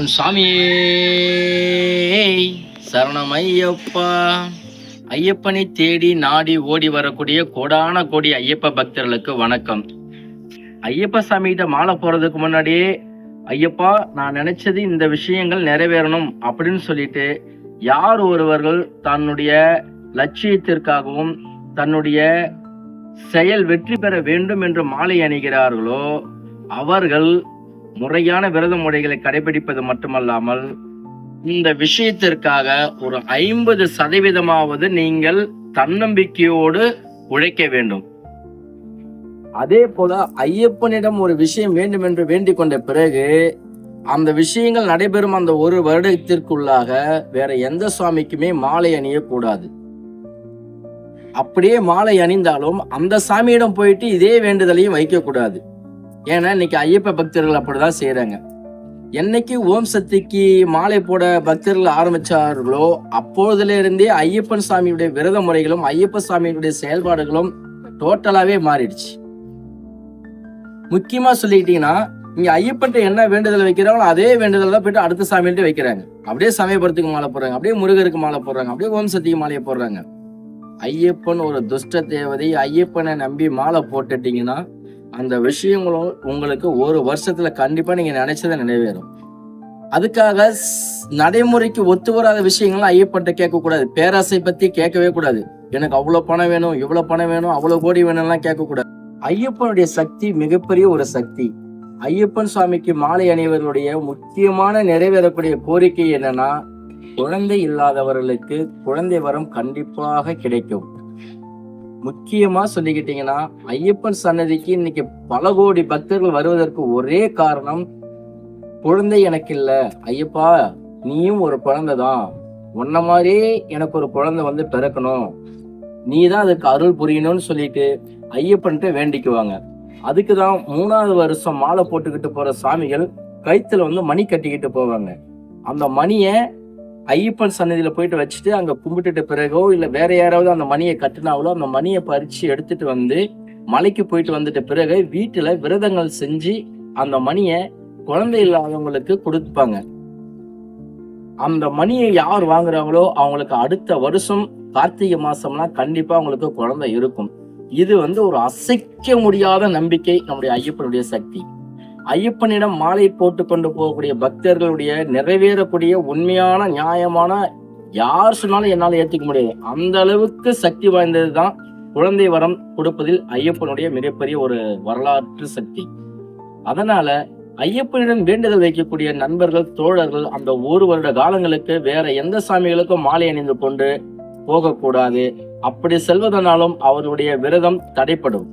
உன் சாமியே. சரணம் ஐயப்பா ஐயப்பனை தேடி நாடி ஓடி வரக்கூடிய கோடான கோடி ஐயப்ப பக்தர்களுக்கு வணக்கம். ஐயப்ப சாமிகிட்ட மாலை போறதுக்கு முன்னாடியே ஐயப்பா நான் நினைச்சது இந்த விஷயங்கள் நிறைவேறணும் அப்படின்னு சொல்லிட்டு யார் ஒருவர்கள் தன்னுடைய லட்சியத்திற்காகவும் தன்னுடைய செயல் வெற்றி பெற வேண்டும் என்று மாலை அணிகிறார்களோ அவர்கள் முறையான விரத முறைகளை கடைபிடிப்பது மட்டுமல்லாமல் இந்த விஷயத்திற்காக ஒரு ஐம்பது சதவீதமாவது நீங்கள் தன்னம்பிக்கையோடு உழைக்க வேண்டும். அதே போல ஐயப்பனிடம் ஒரு விஷயம் வேண்டும் என்று வேண்டிக் கொண்ட பிறகு அந்த விஷயங்கள் நடைபெறும் அந்த ஒரு வருடத்திற்குள்ளாக வேற எந்த சுவாமிக்குமே மாலை அணியக்கூடாது. அப்படியே மாலை அணிந்தாலும் அந்த சாமியிடம் போயிட்டு இதே வேண்டுதலையும் வைக்கக்கூடாது. ஏன்னா இன்னைக்கு ஐயப்ப பக்தர்கள் அப்படிதான் செய்யறாங்க என்னைக்கு ஓம் சக்திக்கு மாலை போட பக்தர்கள் ஆரம்பிச்சார்களோ அப்பொழுதுல இருந்தே ஐயப்பன் சாமியுடைய விரத முறைகளும் ஐயப்ப சாமியுடைய செயல்பாடுகளும் டோட்டலாவே மாறிடுச்சு. முக்கியமா சொல்லிக்கிட்டீங்கன்னா இங்க ஐயப்பன்ட்டு என்ன வேண்டுதல் வைக்கிறாங்களோ அதே வேண்டுதல் தான் போயிட்டு அடுத்த சாமியிட்ட வைக்கிறாங்க. அப்படியே சமயபுரத்துக்கு மாலை போடுறாங்க அப்படியே முருகருக்கு மாலை போடுறாங்க அப்படியே ஓம் சக்திக்கு மாலையை போடுறாங்க. ஐயப்பன் ஒரு துஷ்ட தேவதை ஐயப்பனை நம்பி மாலை போட்டுட்டீங்கன்னா அந்த விஷயங்களும் உங்களுக்கு ஒரு வருஷத்துல கண்டிப்பா நீங்க நினைச்சதை நிறைவேறும். அதுக்காக ஸ்- நடைமுறைக்கு ஒத்து வராத விஷயங்கள்லாம் ஐயப்பன்ட்ட கேட்கக்கூடாது. பேராசை பத்தி கேட்கவே கூடாது. எனக்கு அவ்வளவு பணம் வேணும் இவ்வளவு பணம் வேணும் அவ்வளவு கோடி வேணும்லாம் கேட்கக்கூடாது. ஐயப்பனுடைய சக்தி மிகப்பெரிய ஒரு சக்தி. ஐயப்பன் சுவாமிக்கு மாலை அணிவர்களுடைய முக்கியமான நிறைவேறக்கூடிய கோரிக்கை என்னன்னா குழந்தை இல்லாதவர்களுக்கு குழந்தை வரம் கண்டிப்பாக கிடைக்கும். முக்கியமா சொல்லிக்கிட்டீங்கன்னா ஐயப்பன் சன்னதிக்கு இன்னைக்கு பல கோடி பக்தர்கள் வருவதற்கு ஒரே காரணம் குழந்தை எனக்கு இல்ல. ஐயப்பா நீயும் ஒரு குழந்தை தான் உன்ன மாதிரியே எனக்கு ஒரு குழந்தை வந்து பிறக்கணும். நீ தான் அதுக்கு அருள் புரியணும்னு சொல்லிட்டு ஐயப்பன்ட்டு வேண்டிக்குவாங்க. அதுக்கு தான் மூணாவது வருஷம் மாலை போட்டுக்கிட்டு போற சாமிகள் கைத்துல வந்து மணி கட்டிக்கிட்டு போவாங்க. அந்த மணியை ஐயப்பன் சன்னதியில போயிட்டு வச்சுட்டு அங்க கும்பிட்டுட்ட பிறகோ இல்ல வேற யாராவது அந்த மணியை கட்டினாவளோ அந்த மணியை பறிச்சு எடுத்துட்டு வந்து மலைக்கு போயிட்டு வந்துட்ட பிறகு வீட்டுல விரதங்கள் செஞ்சு அந்த மணியை குழந்தை இல்லாதவங்களுக்கு கொடுப்பாங்க. அந்த மணியை யார் வாங்குறாங்களோ அவங்களுக்கு அடுத்த வருஷம் கார்த்திகை மாசம்லாம் கண்டிப்பா அவங்களுக்கு குழந்தை இருக்கும். இது வந்து ஒரு அசைக்க முடியாத நம்பிக்கை நம்முடைய ஐயப்பனுடைய சக்தி. ஐயப்பனிடம் மாலை போட்டு கொண்டு போகக்கூடிய பக்தர்களுடைய நிறைவேறக்கூடிய உண்மையான நியாயமான யார் சொன்னாலும் என்னால் ஏற்றுக்க முடியாது. அந்த அளவுக்கு சக்தி வாய்ந்தது தான் குழந்தை வரம் கொடுப்பதில் ஐயப்பனுடைய மிகப்பெரிய ஒரு வரலாற்று சக்தி. அதனால ஐயப்பனிடம் வேண்டுதல் வைக்கக்கூடிய நண்பர்கள் தோழர்கள் அந்த ஒரு வருட காலங்களுக்கு வேற எந்த சாமிகளுக்கும் மாலை அணிந்து கொண்டு போகக்கூடாது. அப்படி செல்வதனாலும் அவருடைய விரதம் தடைப்படும்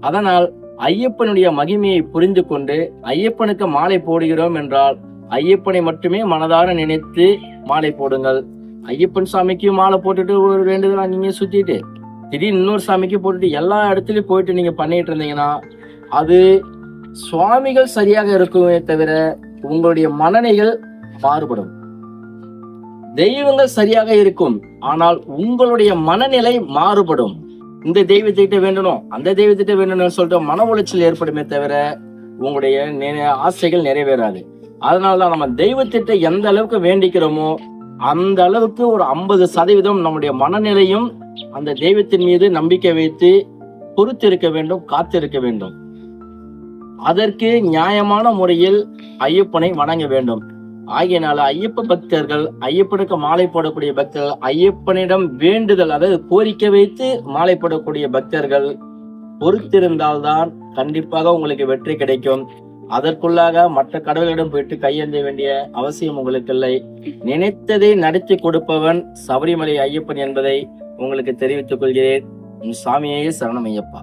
அதனால் ஐயப்பனுடைய மகிமையை புரிந்து கொண்டு ஐயப்பனுக்கு மாலை போடுகிறோம் என்றால் ஐயப்பனை மட்டுமே மனதார நினைத்து மாலை போடுங்கள். ஐயப்பன் சாமிக்கு மாலை போட்டுட்டு ஒரு வேண்டுதலா நீங்க சுத்திட்டு திடீர்னு இன்னொரு சாமிக்கு போட்டுட்டு எல்லா இடத்துலயும் போயிட்டு நீங்க பண்ணிட்டு இருந்தீங்கன்னா அது சுவாமிகள் சரியாக இருக்குமே தவிர உங்களுடைய மனநிலைகள் மாறுபடும். தெய்வங்கள் சரியாக இருக்கும் ஆனால் உங்களுடைய மனநிலை மாறுபடும். இந்த தெய்வத்திட்ட வேண்டணும் அந்த தெய்வத்திட்ட வேண்டணும்னு சொல்லிட்டு மன உளைச்சல் ஏற்படுமே தவிர உங்களுடைய ஆசைகள் நிறைவேறாது. அதனால தான் நம்ம தெய்வத்திட்ட எந்த அளவுக்கு வேண்டிக்கிறோமோ அந்த அளவுக்கு ஒரு ஐம்பது சதவீதம் நம்முடைய மனநிலையும் அந்த தெய்வத்தின் மீது நம்பிக்கை வைத்து பொறுத்திருக்க வேண்டும் காத்திருக்க வேண்டும். அதற்கு நியாயமான முறையில் ஐயப்பனை வணங்க வேண்டும். ஆகியனால ஐயப்ப பக்தர்கள் ஐயப்பனுக்கு மாலை போடக்கூடிய பக்தர்கள் ஐயப்பனிடம் வேண்டுதல் அதாவது கோரிக்கை வைத்து மாலை போடக்கூடிய பக்தர்கள் பொறுத்திருந்தால்தான் கண்டிப்பாக உங்களுக்கு வெற்றி கிடைக்கும். அதற்குள்ளாக மற்ற கடவுளிடம் போயிட்டு கையேந்த வேண்டிய அவசியம் உங்களுக்கு இல்லை. நினைத்ததை நடத்தி கொடுப்பவன் சபரிமலை ஐயப்பன் என்பதை உங்களுக்கு தெரிவித்துக் கொள்கிறேன். உன் சாமியே சரணம் ஐயப்பா.